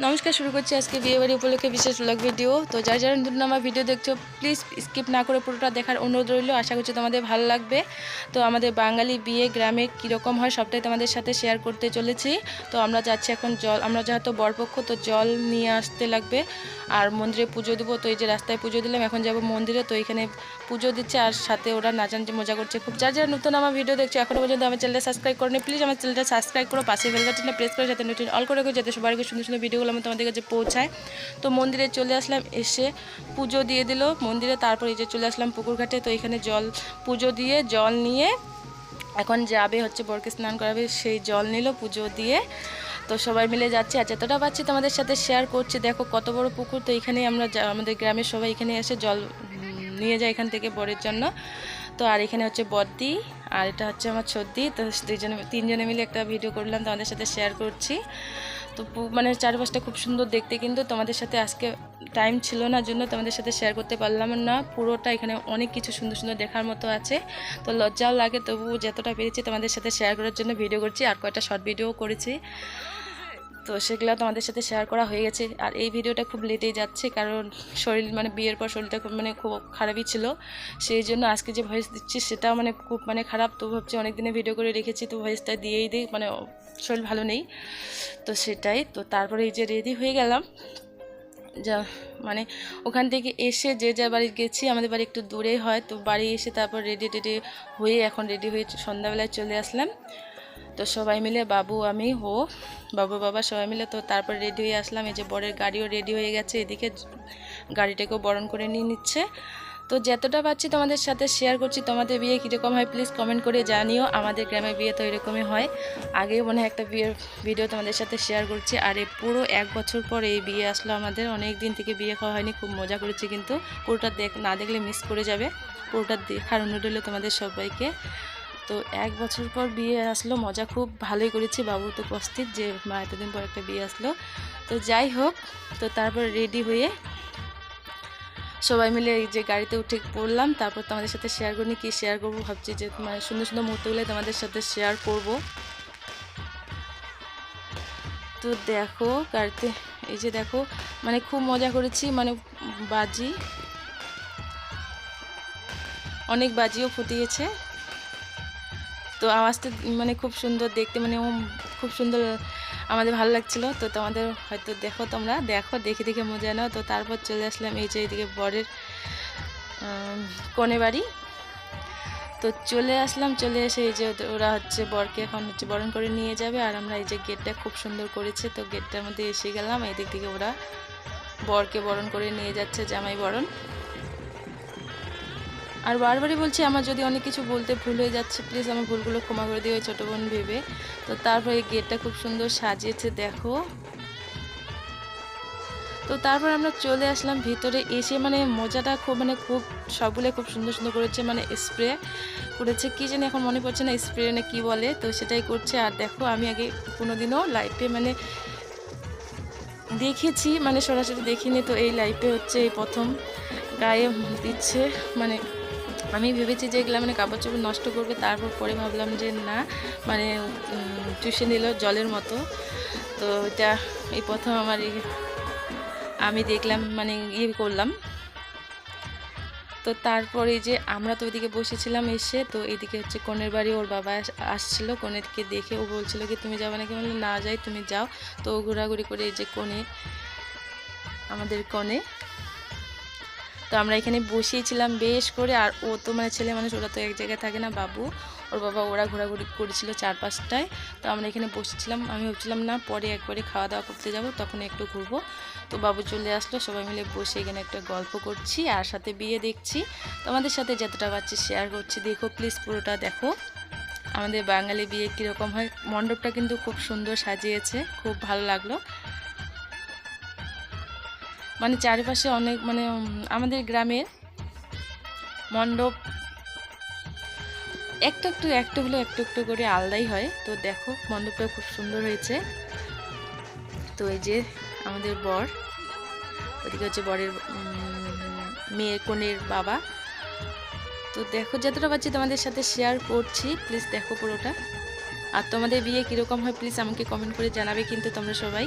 নমস্কার, শুরু করছি আজকে বিয়েবাড়ি উপলক্ষে বিশেষ ব্লগ ভিডিও তো যারা যারা নতুন আমার ভিডিও দেখছ প্লিজ স্কিপ না করে পুরোটা দেখার অনুরোধ রইল। আশা করছি তোমাদের ভালো লাগবে। তো আমাদের বাঙালি বিয়ে গ্রামে কীরকম হয় সবটাই তোমাদের সাথে শেয়ার করতে চলেছি। তো আমরা যাচ্ছি এখন জল, আমরা যেহেতু বরপক্ষ, তো জল নিয়ে আসতে লাগবে। আর মন্দিরে পুজো দেবো, তো এই যে রাস্তায় পুজো দিলাম, এখন যাব মন্দিরে। তো এখানে পুজো দিচ্ছে আর সাথে ওরা নাচানচি মজা করছে। খুব যারা যারা নতুন আমার ভিডিও দেখছ এখনও পর্যন্ত আমার চ্যানেলটা সাবস্ক্রাইব করেনি প্লিজ আমার চ্যানেলটা সাবস্ক্রাইব করো পাশে বেল বাটনটা প্রেস করে, যাতে নতুন অল করে যাতে আগে সুন্দর সুন্দর ভিডিওগুলো আমি তোমাদের কাছে পৌঁছায় তো মন্দিরে চলে আসলাম, এসে পুজো দিয়ে দিল মন্দিরে। তারপর এই যে চলে আসলাম পুকুর ঘাটে, তো এখানে জল, পুজো দিয়ে জল নিয়ে এখন যাবে হচ্ছে বরকে স্নান করাবে। সেই জল নিল, পুজো দিয়ে। তো সবাই মিলে যাচ্ছি। আর যতটা পাচ্ছি তোমাদের সাথে শেয়ার করছি। দেখো কত বড় পুকুর, তো এখানেই আমরা আমাদের গ্রামের সবাই এখানে এসে জল নিয়ে যায় এখান থেকে বরের জন্য। তো আর এখানে হচ্ছে বদ্দি, আর এটা হচ্ছে আমার সর্দি। তো দুইজনে, তিনজনে মিলে একটা ভিডিও করলাম, তোমাদের সাথে শেয়ার করছি। তো মানে চারপাশটা খুব সুন্দর দেখতে কিন্তু তোমাদের সাথে আজকে টাইম ছিল না, জন্য তোমাদের সাথে শেয়ার করতে পারলাম না। পুরোটা এখানে অনেক কিছু সুন্দর সুন্দর দেখার মতো আছে। তো লজ্জাও লাগে তবু যতটা পেরেছি তোমাদের সাথে শেয়ার করার জন্য ভিডিও করছি। আর কয়েকটা শর্ট ভিডিও করেছি। তো সেগুলো তোমাদের সাথে শেয়ার করা হয়ে গেছে। আর এই ভিডিওটা খুব লেটেই যাচ্ছে, কারণ শরীর মানে বিয়ের পর শরীরটা খুব মানে খুব খারাপই ছিল। সেই জন্য আজকে যে ভয়েস দিচ্ছি সেটাও মানে খুব মানে খারাপ। তো ভাবছি অনেক দিনে ভিডিও করে রেখেছি, তো ভয়েসটা দিয়েই দিই মানে শরীর ভালো নেই। তো সেটাই, তো তারপরে এই যে রেডি হয়ে গেলাম। যা মানে ওখান থেকে এসে যে যার বাড়ি গেছি, আমাদের বাড়ি একটু দূরে হয়, তো বাড়ি এসে তারপর রেডি টেডি হয়ে এখন রেডি হয়ে সন্ধ্যাবেলায় চলে আসলাম। তো সবাই মিলে বাবু, আমি হো বাবু, বাবা সবাই মিলে তো তারপর রেডি হয়ে আসলাম। এই যে বরের গাড়িও রেডি হয়ে গেছে, এদিকে গাড়িটাকেও বরণ করে নিয়ে নিচ্ছে। তো যতটা পাচ্ছি তোমাদের সাথে শেয়ার করছি, তোমাদের বিয়ে কীরকম হয় প্লিজ কমেন্ট করে জানিও। আমাদের গ্রামের বিয়ে তো এরকমই হয়। আগেও মনে হয় একটা বিয়ের ভিডিও তোমাদের সাথে শেয়ার করছি, আর এই পুরো এক বছর পর এই বিয়ে আসলো আমাদের। অনেক দিন থেকে বিয়ে খাওয়া হয়নি, খুব মজা করেছি কিন্তু। পুরোটা দেখ, না দেখলে মিস করে যাবে। পুরোটা দেখার অনুরোধ তোমাদের সবাইকে। তো এক বছর পর বিয়ে আসলো, মজা খুব ভালোই করেছি বাবু তো উপস্থিত যে, মা এতদিন পর একটা বিয়ে আসলো। তো যাই হোক, তো তারপর রেডি হয়ে সবাই মিলে এই যে গাড়িতে উঠে পড়লাম। তারপর তোমাদের সাথে শেয়ার করিনি কি শেয়ার করব ভাবছি যে মানে সুন্দর সুন্দর মুহূর্তগুলো তোমাদের সাথে শেয়ার করব। তো দেখো, গাড়িতে এই যে দেখো মানে খুব মজা করেছি মানে বাজি, অনেক বাজিও ফুটিয়েছে। তো আওয়াজটা মানে খুব সুন্দর দেখতে মানে খুব সুন্দর আমাদের ভালো লাগছিল। তো তোমাদের হয়তো দেখো তোমরা, দেখো, দেখে দেখে মজা নাও। তো তারপর চলে আসলাম এই যে এইদিকে বরের কনে বাড়ি। তো চলে আসলাম, চলে এসে এই যে ওরা হচ্ছে বরকে এখন হচ্ছে বরণ করে নিয়ে যাবে। আর আমরা এই যে গেটটা খুব সুন্দর করেছে, তো গেটটার মধ্যে এসে গেলাম। এই দিক থেকে ওরা বরকে বরণ করে নিয়ে যাচ্ছে জামাই বরণ। আর বারবারই বলছি, আমার যদি অনেক কিছু বলতে ভুল হয়ে যাচ্ছে প্লিজ আমার ভুলগুলো ক্ষমা করে দিও ছোটো বোন ভেবে। তো তারপরে এই গেটটা খুব সুন্দর সাজিয়েছে, দেখো। তো তারপর আমরা চলে আসলাম ভিতরে এসে মানে মজাটা খুব মানে খুব, সবগুলো খুব সুন্দর সুন্দর করেছে মানে স্প্রে করেছে। কি জানি এখন মনে পড়ছে না স্প্রে না কি বলে, তো সেটাই করছে। আর দেখো, আমি আগে কোনোদিনও লাইফে মানে দেখেছি মানে সরাসরি দেখিনি, তো এই লাইফে হচ্ছে এই প্রথম। গায়ে দিচ্ছে মানে আমি ভেবেছি যে এগুলো মানে কাপড় চোপড় নষ্ট করবে, তারপর পরে ভাবলাম যে না মানে টিউশন নিল জলের মতো। তো এটা এই প্রথম আমার আমি দেখলাম মানে ইয়ে করলাম। তো তারপরে যে আমরা তো ওইদিকে বসেছিলাম এসে, তো এইদিকে হচ্ছে কনের বাড়ি ওর বাবা আস- আসছিল। কনেরকে দেখে ও বলছিল কি, তুমি যাবে নাকি? বলল না যাই, তুমি যাও। তো ঘোরাঘুরি করে এই যে কনে, আমাদের কনে তো আমরা এখানে বসিয়েছিলাম বেশ করে, আর ও তো মানে ছেলে মানুষ, ওরা তো এক জায়গায় থাকে না বাবু। ওর বাবা ওরা ঘোরাঘুরি করেছিল চার পাঁচটায় তো আমরা এখানে বসেছিলাম। আমি ভাবছিলাম, না, পরে একবারে খাওয়া দাওয়া করতে যাব, তখন একটু ঘুরবো। তো বাবু চলে আসলো। সবাই মিলে বসে এখানে একটা গল্প করছি আর সাথে বিয়ে দেখছি। তোমাদের সাথে যতটা পাচ্ছি শেয়ার করছি। দেখো প্লিজ পুরোটা দেখো। আমাদের বাঙালি বিয়ে কীরকম হয়। মণ্ডপটা কিন্তু খুব সুন্দর সাজিয়েছে। খুব ভালো লাগল। মানে চারিপাশে অনেক মানে আমাদের গ্রামের মণ্ডপ। একটু একটু একটু হলে একটু একটু করে আলাদাই হয়। তো দেখো, মণ্ডপটা খুব সুন্দর হয়েছে। তো এই যে আমাদের বর, ওদিকে হচ্ছে বরের মেয়ে কনের বাবা। তো দেখো, যতটা পাচ্ছি তোমাদের সাথে শেয়ার করছি প্লিজ দেখো পুরোটা। আর তোমাদের বিয়ে কীরকম হয় প্লিজ আমাকে কমেন্ট করে জানাবে কিন্তু তোমরা সবাই।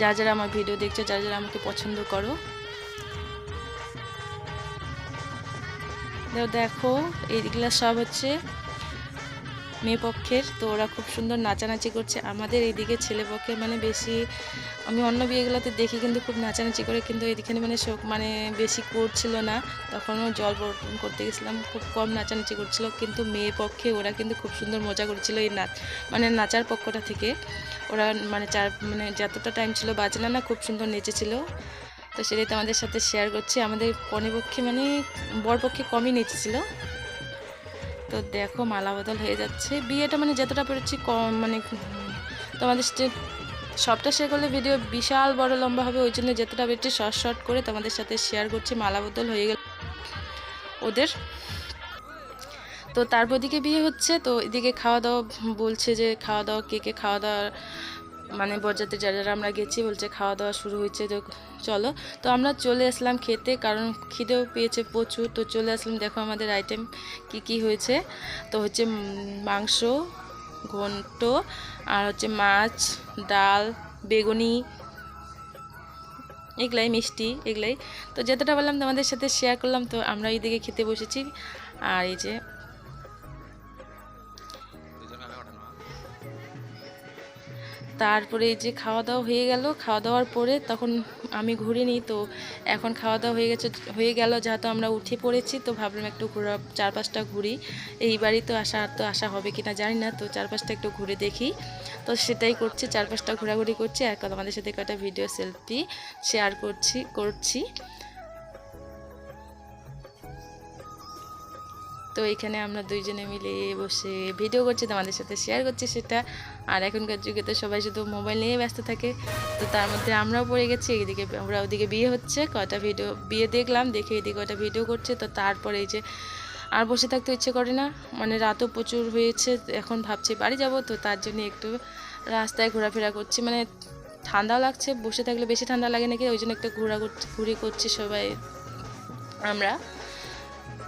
যারা যারা আমার ভিডিও দেখছে যারা যারা আমাকে পছন্দ করো। দেখো এইগুলো সব হচ্ছে মেয়ে পক্ষের। তো ওরা খুব সুন্দর নাচানাচি করছে। আমাদের এইদিকে ছেলে পক্ষের মানে বেশি, আমি অন্য বিয়েগুলোতে দেখি কিন্তু খুব নাচানাচি করে। কিন্তু এইখানে মানে শোক মানে বেশি করছিল না। তখনও জল বর্তন করতে গেছিলাম, খুব কম নাচানাচি করছিল। কিন্তু মেয়ে পক্ষে ওরা কিন্তু খুব সুন্দর মজা করছিল এই নাচ মানে নাচার পক্ষটা থেকে। ওরা মানে চার মানে যতটা টাইম ছিল বাজনা না, খুব সুন্দর নেচেছিল। তো সেটাই তো আমাদের সাথে শেয়ার করছি। আমাদের কনে পক্ষে মানে বর পক্ষে কমই নেচেছিল। তো দেখো, মালা বদল হয়ে যাচ্ছে। বিয়েটা মানে যতটা পেরেছি কম মানে তোমাদের সবটা শেয়ার করলে ভিডিও বিশাল বড় লম্বা হবে, ওই জন্য যতটা পেরেছি শর্ট শর্ট করে তোমাদের সাথে শেয়ার করছি, মালা বদল হয়ে গেল ওদের। তো তারপর দিকে বিয়ে হচ্ছে, তো এদিকে খাওয়া দাওয়া বলছে যে খাওয়া দাওয়া, কে কে খাওয়া দাওয়া মানে বরযাত্রী যারা যারা আমরা গেছি বলছে খাওয়া দাওয়া শুরু হয়েছে, তো চলো। তো আমরা চলে আসলাম খেতে, কারণ খিদেও পেয়েছে প্রচুর। তো চলে আসলাম, দেখো আমাদের আইটেম কি কি হয়েছে। তো হচ্ছে মাংস, ঘন্ট, আর হচ্ছে মাছ, ডাল, বেগুনি, এগুলাই মিষ্টি, এগুলাই। তো যতটা বললাম তোমাদের সাথে শেয়ার করলাম, তো আমরা এইদিকে খেতে বসেছি। আর এই যে তারপরে এই যে খাওয়া দাওয়া হয়ে গেল খাওয়া দাওয়ার পরে তখন আমি ঘুরিনি তো এখন খাওয়া দাওয়া হয়ে গেছে, হয়ে গেল, যেহেতু আমরা উঠে পড়েছি, তো ভাবলাম একটু ঘোরা, চারপাশটা ঘুরি। এই বাড়ি তো আসা আর তো আসা হবে কিনা জানি না, তো চারপাশটা একটু ঘুরে দেখি। তো সেটাই করছি, চারপাশটা ঘোরাঘুরি করছি, আর আমাদের সাথে কয়েকটা ভিডিও সেলফি শেয়ার করছি করছি। তো এখানে আমরা দুইজনে মিলে বসে ভিডিও করছি, তোমাদের সাথে শেয়ার করছি সেটা। আর এখনকার যুগে তো সবাই শুধু মোবাইল নিয়ে ব্যস্ত থাকে। তো তার মধ্যে আমরাও পড়ে গেছি, এদিকে আমরা ওদিকে বিয়ে হচ্ছে, কয়টা ভিডিও বিয়ে দেখলাম, দেখে এদিকে কয়টা ভিডিও করছে। তো তারপরে এই যে আর বসে থাকতে ইচ্ছে করে না মানে রাতও প্রচুর হয়েছে, এখন ভাবছি বাড়ি যাব। তো তার জন্য একটু রাস্তায় ঘোরাফেরা করছি মানে ঠান্ডাও লাগছে, বসে থাকলে বেশি ঠান্ডা লাগে নাকি? ওই জন্য একটু ঘোরা ঘুরি করছি সবাই, আমরা।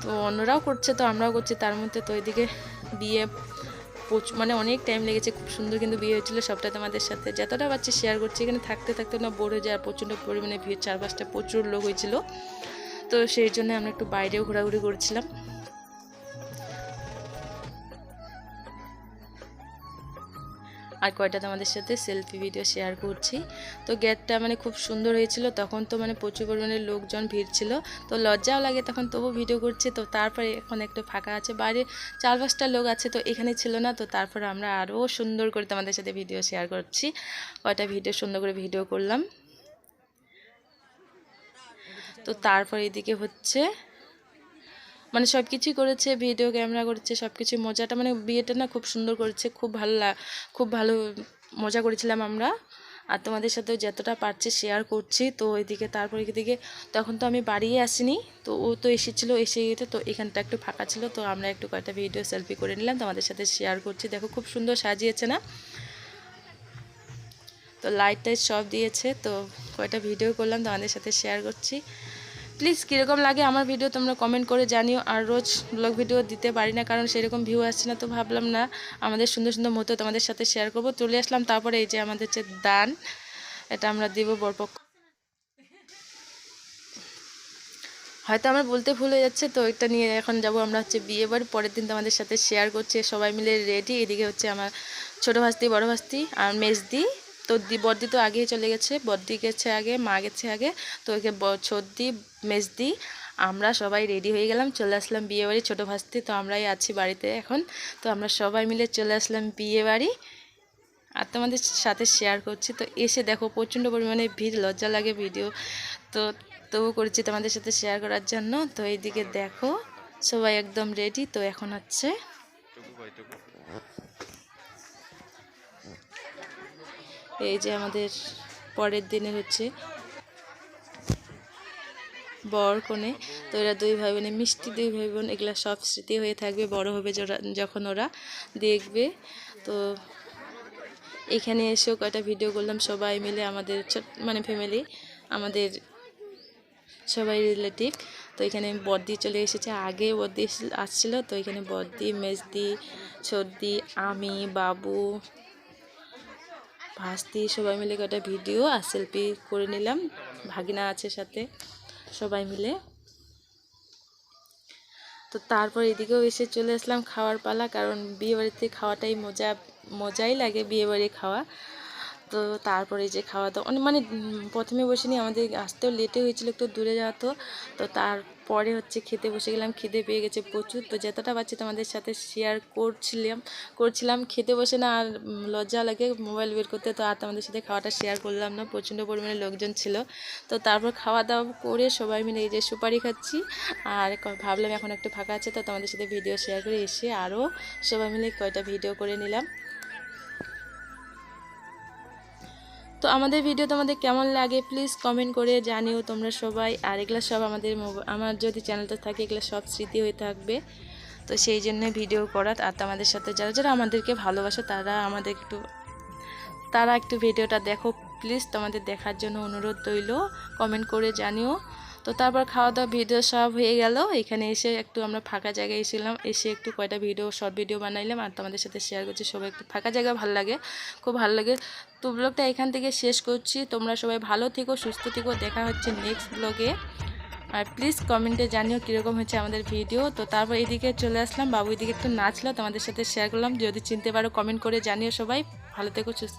তো অন্যরাও করছে, তো আমরাও করছি। তার মধ্যে তো এদিকে বিয়ে প্রচুর মানে অনেক টাইম লেগেছে, খুব সুন্দর কিন্তু বিয়ে হয়েছিলো সবটা তোমাদের সাথে। যতটা পাচ্ছি শেয়ার করছি, এখানে থাকতে থাকতে না বোর হয়ে যায় প্রচণ্ড পরিমাণে ভিড়, চারপাশটা প্রচুর লোক হয়েছিল। তো সেই জন্য আমরা একটু বাইরেও ঘোরাঘুরি করছিলাম। আর কয়টা তোমাদের সাথে সেলফি ভিডিও শেয়ার করছি। তো গেটটা মানে খুব সুন্দর হয়েছিল, তখন তো মানে প্রচুর পরিমাণে লোকজন ভিড় ছিল। তো লজ্জাও লাগে তখন তবু ভিডিও করছে, তো তারপরে এখন একটু ফাঁকা আছে। বাইরে চার পাঁচটা লোক আছে, তো এখানে ছিল না, তো তারপরে আমরা আরও সুন্দর করে তোমাদের সাথে ভিডিও শেয়ার করছি। কয়টা ভিডিও সুন্দর করে ভিডিও করলাম। তো তারপর এদিকে হচ্ছে মানে সব কিছুই করেছে ভিডিও ক্যামেরা করেছে সব কিছু মজাটা মানে বিয়েটা না খুব সুন্দর করেছে, খুব ভালো খুব ভালো মজা করেছিলাম আমরা। আর তোমাদের সাথেও যতটা পারছি শেয়ার করছি, তো এদিকে তারপর এদিকে তখন তো আমি বাড়িয়ে আসিনি, তো ও তো এসেছিল, এসে গেছে, তো এখানটা একটু ফাঁকা ছিল, তো আমরা একটু কয়েকটা ভিডিও সেলফি করে নিলাম, তোমাদের সাথে শেয়ার করছি। দেখো খুব সুন্দর সাজিয়েছে না? তো লাইট টাইট সব দিয়েছে, তো কয়টা ভিডিও করলাম, তোমাদের সাথে শেয়ার করছি। প্লিজ কীরকম লাগে আমার ভিডিও তোমরা কমেন্ট করে জানিও। আর রোজ ব্লগ ভিডিও দিতে পারি না, কারণ সেরকম ভিউ আসছে না, তো ভাবলাম না আমাদের সুন্দর সুন্দর মতো তোমাদের সাথে শেয়ার করব। চলে আসলাম, তারপরে এই যে আমাদের যে দান, এটা আমরা দিব বরপক্ষ। হয়তো আমার বলতে ভুল হয়ে যাচ্ছে, তো এটা নিয়ে এখন যাব আমরা হচ্ছে বিয়ে বাড়ি। পরের দিন তোমাদের সাথে শেয়ার করছে, সবাই মিলে রেডি এদিকে হচ্ছে আমার ছোটো ভাস্তি, বড় ভাস্তি আর মেজদি। তো বর্দি তো আগেই চলে গেছে, বর্দি গেছে আগে, মা গেছে আগে, তো ওকে ছোদ্দি, মেজদি, আমরা সবাই রেডি হয়ে গেলাম, চলে আসলাম বিয়ে বাড়ি ছোটো ভাস্তি, তো আমরাই আছি বাড়িতে এখন, তো আমরা সবাই মিলে চলে আসলাম বিয়ে বাড়ি। আর তোমাদের সাথে শেয়ার করছি, তো এসে দেখো প্রচণ্ড পরিমাণে ভিড়, লজ্জা লাগে ভিডিও তো তবু করছি তোমাদের সাথে শেয়ার করার জন্য, তো এইদিকে দেখো, সবাই একদম রেডি তো এখন হচ্ছে এই যে আমাদের পরের দিনে হচ্ছে বর কোণে। তো এরা দুই ভাই বোনে, মিষ্টি দুই ভাই বোন, এগুলো সব স্মৃতি হয়ে থাকবে, বড় হবে যখন ওরা দেখবে। তো এখানে এসেও কয়টা ভিডিও করলাম, সবাই মিলে আমাদের মানে ফ্যামিলি আমাদের সবাই রিলেটিভ তো এখানে বদ্দি চলে এসেছে, আগে এসে- আসছিল, তো এখানে বদ্দি মেজদি সর্দি আমি, বাবু ভাস্তি, সবাই মিলে কটা ভিডিও আর সেলফি করে নিলাম। ভাগিনা আছে সাথে, সবাই মিলে। তো তারপর এদিকেও এসে চলে আসলাম খাওয়ার পালা, কারণ বিয়েবাড়িতে খাওয়াটাই মজা, মজাই লাগে বিয়েবাড়ি খাওয়া। তো তারপরে যে খাওয়া দাওয়া মানে প্রথমে বসিনি আমাদের আসতেও লেটে হয়েছিল একটু দূরে যাওয়া তো। তো তারপরে হচ্ছে খেতে বসে গেলাম, খিদে পেয়ে গেছে প্রচুর। তো যতটা পাচ্ছি তোমাদের সাথে শেয়ার করছিলাম করছিলাম, খেতে বসে না আর লজ্জা লাগে মোবাইল বের করতে। তো আর তোমাদের সাথে খাওয়াটা শেয়ার করলাম না, প্রচণ্ড পরিমাণে লোকজন ছিল। তো তারপর খাওয়া দাওয়া করে সবাই মিলে এই যে সুপারি খাচ্ছি। আর ভাবলাম এখন একটু ফাঁকা আছে, তো তোমাদের সাথে ভিডিও শেয়ার করে এসে আরও সবাই মিলে কয়টা ভিডিও করে নিলাম। তো আমাদের ভিডিও তোমাদের কেমন লাগে? প্লিজ কমেন্ট করে জানিও তোমরা সবাই। আর এগুলো সব আমাদের আমার যদি চ্যানেলটা থাকে, এগুলো সব স্মৃতি হয়ে থাকবে। তো সেই জন্য ভিডিও করা আর তোমাদের সাথে যারা যারা আমাদেরকে ভালোবাসে, তারা আমাদের একটু তারা একটু ভিডিওটা দেখো। প্লিজ তোমাদের দেখার জন্য অনুরোধ রইল। কমেন্ট করে জানিও। তো তারপর খাওয়া দাওয়া ভিডিও সব হয়ে গেল। এখানে এসে একটু আমরা ফাঁকা জায়গায় এসেছিলাম। এসে একটু কয়টা ভিডিও শর্ট ভিডিও বানাইলাম আর তোমাদের সাথে শেয়ার করছি। সবাই একটু ফাঁকা জায়গা ভালো লাগে, খুব ভালো লাগে। তো ব্লগটা এখান থেকে শেষ করছি। তোমরা সবাই ভালো থেকো, সুস্থ থেকো। দেখা হচ্ছে নেক্সট ব্লগে আর প্লিজ কমেন্টে জানিও কীরকম হচ্ছে আমাদের ভিডিও তো তারপর এদিকে চলে আসলাম। বাবু এদিকে একটু নাচলো। তোমাদের সাথে শেয়ার করলাম। যদি চিনতে পারো কমেন্ট করে জানিও সবাই। ভালো থেকো, সুস্থ